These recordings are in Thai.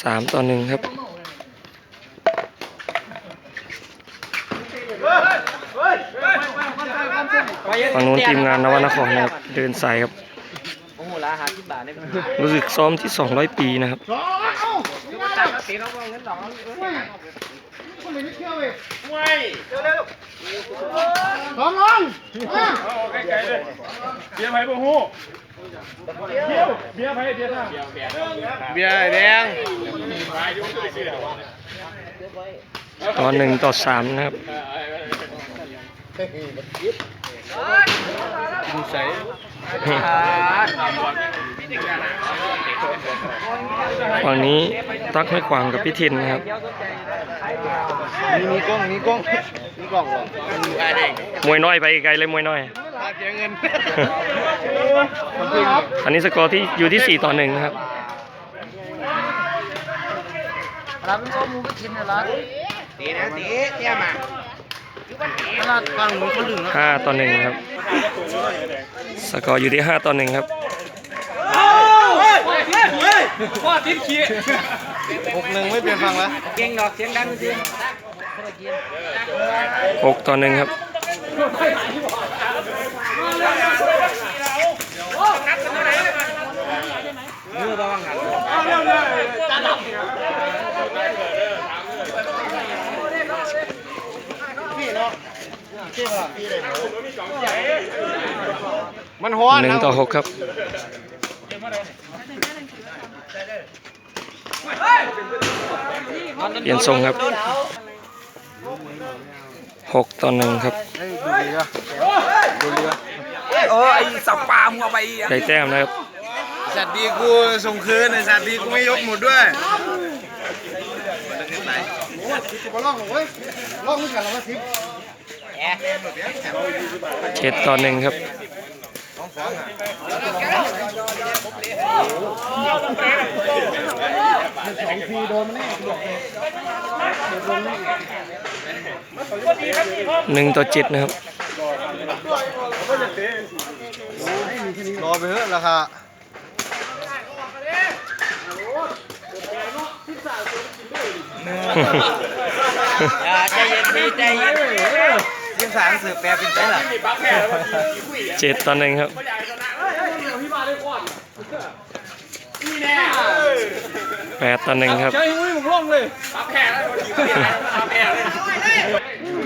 สามต่อหนึ่งครับ ฝั่งนู้นทีมงานนวนครนะครับ เดินสายครับ โอ้โหราคาสิบบาทได้ไหมรู้สึกซ้อมที่ 200 ปีนะครับสองสองลงเบียร์ไผ่บ่ฮู้เบียร์ เบียร์ไผ่เบียร์ท่าเบียร์แดงต่อหนึ่งต่อสามนะครับดูใสฝั่งนี้ตักไม่ขวางกับพี่เทนนะครับมีมีกล้องมีกล้องมีกล้องเหรอมันมีอะไรมวยน้อยไปไกลเลยมวยน้อยตา เสียเงินอันนี้สกอร์ที่อยู่ที่ 4 ต่อหนึ่งนะครับรับเป็นข้อมูลไปกินนะรัฐตีนะตีเตี้ยมาตลาดฟังหนูคนหนึ่งนะ5ต่อหนึ่งครับ สกอร์อยู่ที่ 5 ต่อหนึ่งครับหกหนึ่งไม่เปลี่ยนฟังแล้วเก่งดอกเสียงดังจริง6ต่อหนึ่งครับ มันฮ้อนหนึ่งนะต่อหกครับเปลี่ยนทรงครับหกต่อหนึ่งครับเฮ้ยดูดีอะดูดีอะโอ้ไอ้สับปามเอาไปได้แต้มนะครับ สัตว์ดีกูส่งคืนไอ้สัตว์ดีกูไม่ยกหมดด้วยล่องเว้ยล่องด้วยกันแล้วก็ทิปเจ็ดต่อหนึ่งครับหนึ่งต่อเจ็ดนะครับรอไปเถอะราคา ใจเย็นพี่ใจเย็นเรื่องสารสืบแปลเป็นไงล่ะเจ็ดต่อหนึ่งครับแปดต่อหนึ่งครับ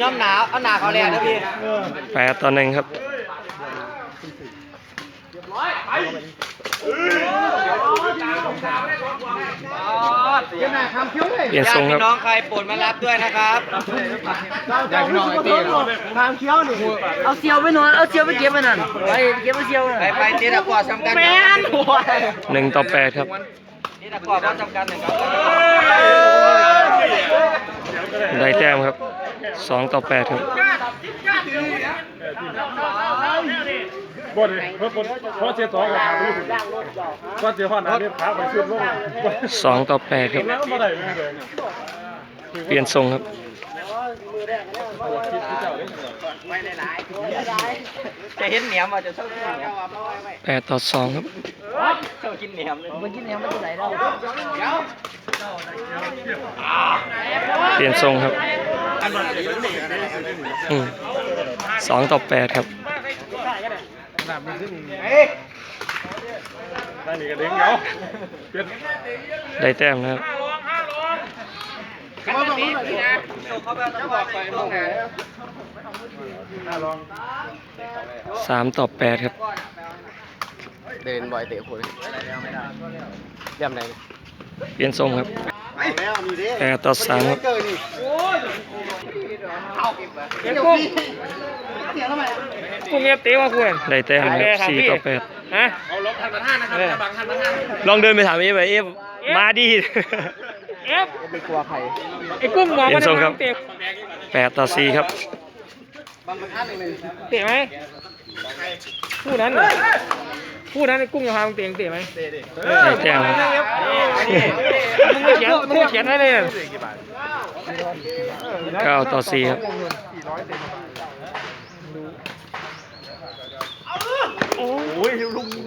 ย่อมหนาวเอาหนาเขาแรงนะพี่แปดต่อหนึ่งครับเป ลี่ยนทรงครับน้องใครโปรดมารับด้วยนะครับอยากพี่น้องไอ้ตีเหรอเอาเซียวไปนอนเอาเซียวไปเก็บไปนั่นไปเก็บไปเซียวน่ะไปไปเจ๊ตะกอดทำกันแมนโอ้ยหนึ่งต่อแปดครับเจ๊ตะกอดก็ทำกันหนึ่งครับได้แต้มครับสองต่อแปดครับ บ่ได้เพิ่นเพิ่นเพราะเสียสองกับหาดูถึงก็เสียฮอดอันนี้ขาไปสุดลงสองต่อแปดครับ แล้วบ่ได้แม่เลยเปลี่ยนทรงครับ จะเห็นเหนียมอะจะชอบกินเหนียมแปดต่อสองครับ ชอบกินเหนียมเลยมันกินเนี่ยมันจะไหนเราเปลี่ยนทรงครับ อืมสองต่อแปดครับ ได้หนี่ก็เด้งเนาะเปลี่ยนได้แต้มนะครับสามต่อแปดครับ เดินบ่อยเตะคนย่ำไหนเปลี่ยนทรงครับแปดต่อสามครับ กูเงียบเตะว่ากูเห็นได้แต้มนะครับสี่ต่อแปดฮะลองเดินไปถามเอฟไปเอฟมาดีเอฟไอ้กุ้งมองเปลี่ว่ายนทรงครับเตะแปดต่อสี่ครับเตะไหมผู้นั้นน่ะผู้นั้นไอ้กุ้งจะพามึงเตะมึงเตะไหมได้แต้มครับมึงไม่เขียนมึงไม่เขียนไว้เลยเก้าต่อสี่ครับ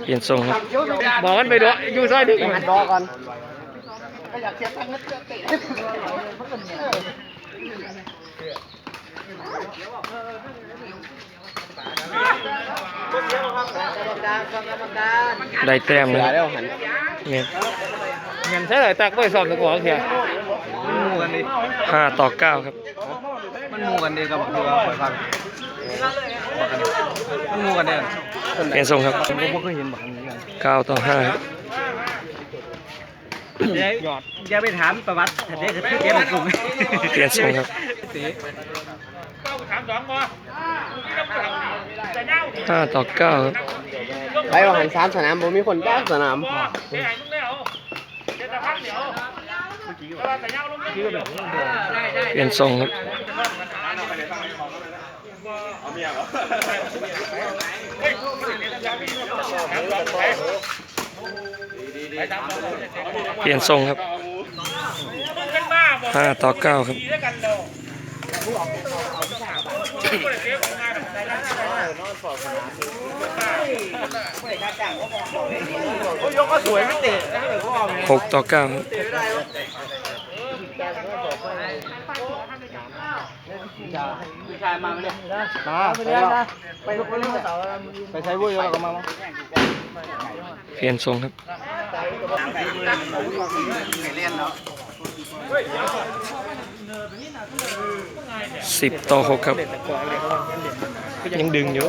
เปลี่ยนทรงครับบอกมันไปด้วยอยู่ซอยดึกรอก่อนได้แต้มเลยได้แล้วหันเนี่ยเงินใช่เลยตักไปสอบตะกอนเถียมันมูกันดิห้าต่อเก้าครับ มันมูกันดิกับคือว่าคอยฟังมันมูกันเด้อ เปลี่ยนทรงครับผมก็เคยเห็นแบบนี้กันเก้าต่อห้าครับอย่าไปถามประวัติถ้าเด็กคือเกมกลุ่มเปลี่ยนทรงครับห้าต่อเก้าครับไปว่าหันสามสนามผมมีคนจ้างสนามเปลี่ยนทรงครับ เปลี่ยนทรงครับห้าต่อเก้าครับยกก็สวยไม่เตะหกต่อเก้าครับผู้ชายมาไม่ได้มาไปเรียนนะไปไปเรียนไปใช้บุ้ยแล้วก็มา เปลี่ยนทรงครับสิบต่อหกครับ ยังดึงอยู่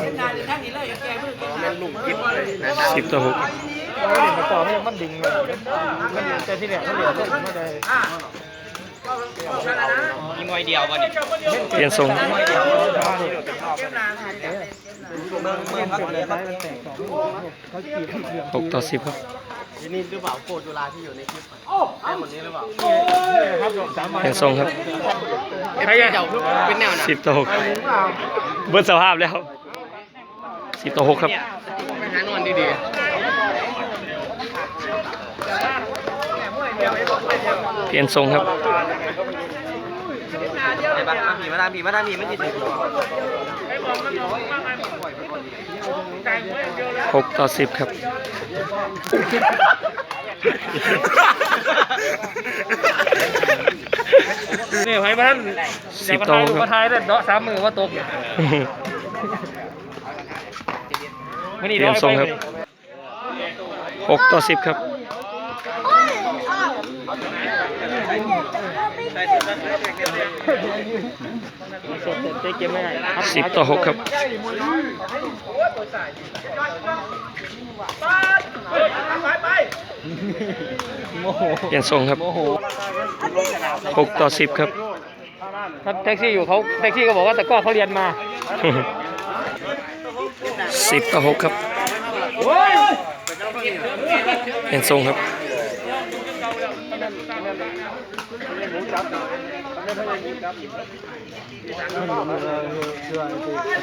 สิบต่อหกต่อไม่ยังมันดิ่งเลยมันแต่ที่เนี่ยมันเหลือเล่นไม่ได้ยิ งไวยเดียววันนี้เปลี่ยนทรงหกต่อสิบครับนี่หรือเปล่าโคจุฬาที่อยู่ในคลิปไอ้หมดนี้หรือเปล่าเปลี่ยนทรงครับใครจะเป็นแนวไหนสิบต่อหกเบิร์สภาพแล้วสิบต่อหกครับไปหานอนดี เปลี่ยนทรงครับไอ้บ้าผีมาทางผีมาทางผีไม่ติดหกต่อสิบครับนี่ไผ่บ้านสิบต่อหกมาครับทายได้เดาะสามมือว่าตกเปลี่ยนทรงครับหกต่อสิบครับ เกมไม่ได้ สิบต่อหกครับเปลี่ยนทรงครับหกต่อสิบครับถ้าแท็กซี่อยู่เขาแท็กซี่ก็บอกว่าแต่ก็เขาเรียนมาสิบต่อหกครับ เปลี่ยนทรงครับๆ เชื่อ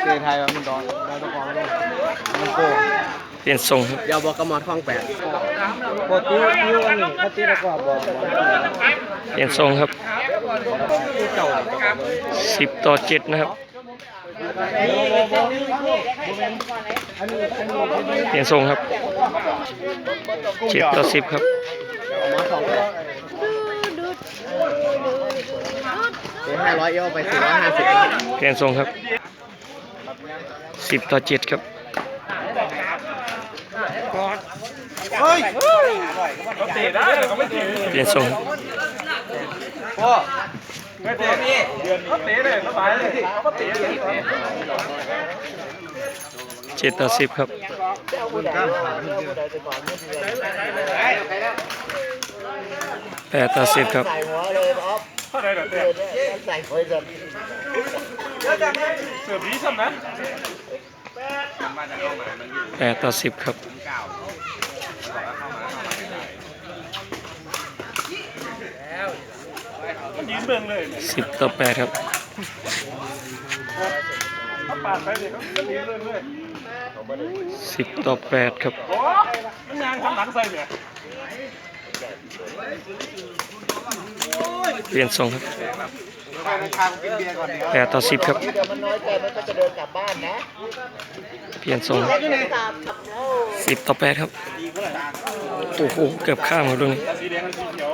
เตะไทยมันดอนเราต้องของเลยมันโกงเปลี่ยนทรงครับเดี๋ยวบอกกระมอดข้องแปดปกติอยู่อันนี้เขาตีแล้วก็บอกเปลี่ยนทรงครับสิบต่อเจ็ดนะครับเปลี่ยนทรงครับเจ็ดต่อสิบครับ หมอสองเดี๋ยวห้าร้อยเอวไปสี่ร้อยห้าสิบเปลี่ยนทรงครับสิบต่อเจ็ดครับเขาเตะได้เขาไม่เตะเปลี่ยนทรงครับไม่เตะเขาเตะเลยสบายเลยเขาเตะเลยเจ็ดต่อสิบครับแปดต่อสิบครับเท่าไหร่เตะใส่โอ้ยจะเสือผีซ้ำนะแปดต่อสิบครับสิบต่อแปดครับสิบต่อแปดครับนานทำหลังใส่เนี่ย เปลี่ยนทรงครับไปในทางกินเบียร์ก่อนเดี๋ยวแปดต่อสิบครับเดี๋ยวมันน้อยใจมันก็จะเดินกลับบ้านนะเปลี่ยนทรงสิบต่อแปดครับดีก็โอ้โหเกือบข้ามครับตรงนี้สีแดงกับสีเขียว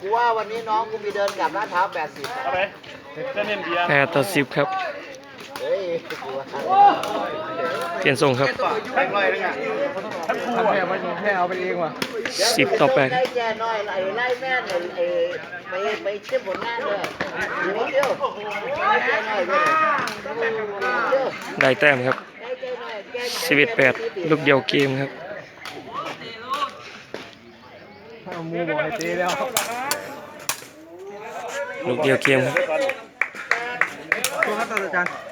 กูว่าวันนี้น้องกูมีเดินกลับลาดพร้าว80เอาไปจะเน้นเบียร์แปดต่อสิบครับ เฮ้ยกูว่าเปลี่ยนทรงครับแข่งเลยนะทั้งคู่ทำอะแค่ไม่แค่เอาไปเองว่ะสิบต่อแปดได้แกน้อยไล่ไล่แม่เลยไอ้ไปไปเชื่อมผลงานเลยนิดเดียวแกน้อยด้วยเดียวได้แต้มครับได้แกน้อยแกสิบเอ็ดแปดลูกเดียวเกมครับถ้ามูบอกให้เตะแล้วลูกเดียวเกมครับตัวครับอาจารย์ไม่เ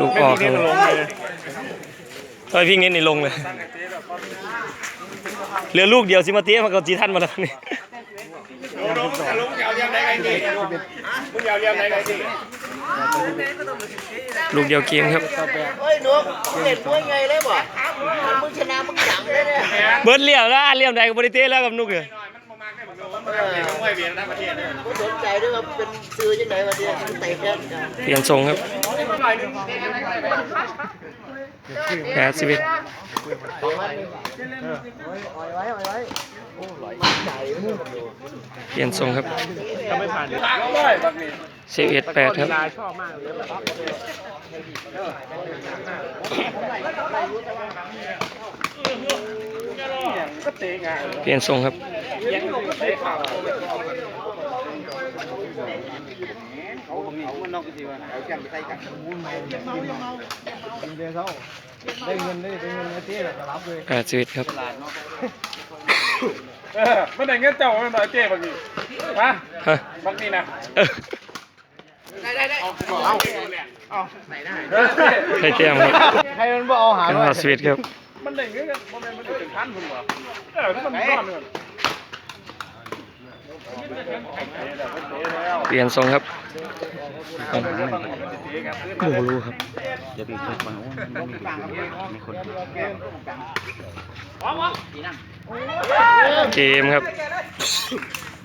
ลูกออกครับทอพี่เงี้ยนี่ลงเลย เหลือลูกเดียวสิมาเตี้ยมากับจีท่านมาแล้วนี่ลุงลุงยาวเรียมไหนไงดีลุงยาวเรียมไหนไงดีลูกเดียวเกมครับเฮ้ยหนูเล่นมวยไงเลยบ่มึงชนะมึงจังเลยเนี่ยเบิร์ดเลี่ยมแล้วเลี่ยมใดกับบริเต้แล้วกับนุกเลย มวยเบียร์นะประเทศกูสนใจด้วยว่าเป็นซื้อยังไงวะเนี่ยเตะแค่เปลี่ยนทรงครับแสบเอ็ดสองพันไว้ไว้ไว้ใจเปลี่ยนทรงครับทางร้อยบักนี่สิบเอ็ดแปดครับ เลยก็เตะงานเปลี่ยนทรงครับยังก็เตะข่าวเดี๋ยวเขาได้เงินได้ได้เงินไอ้เต้ก็รับเลยแปดสิบเอ็ดครับเออมันได้เงี้ยเจ้ามันหน่อยเจ๊บักนี่มาฮะบักนี่นะเออเอาใครแต้มครับใครมันบ่เอาหาเก้าสิบเอ็ดครับ มันได้เงี้ยมันมันเป็นพันคุณวะเออมันนอนเลยเปลี่ยนทรงครับโอ้รู้ครับเกมครับ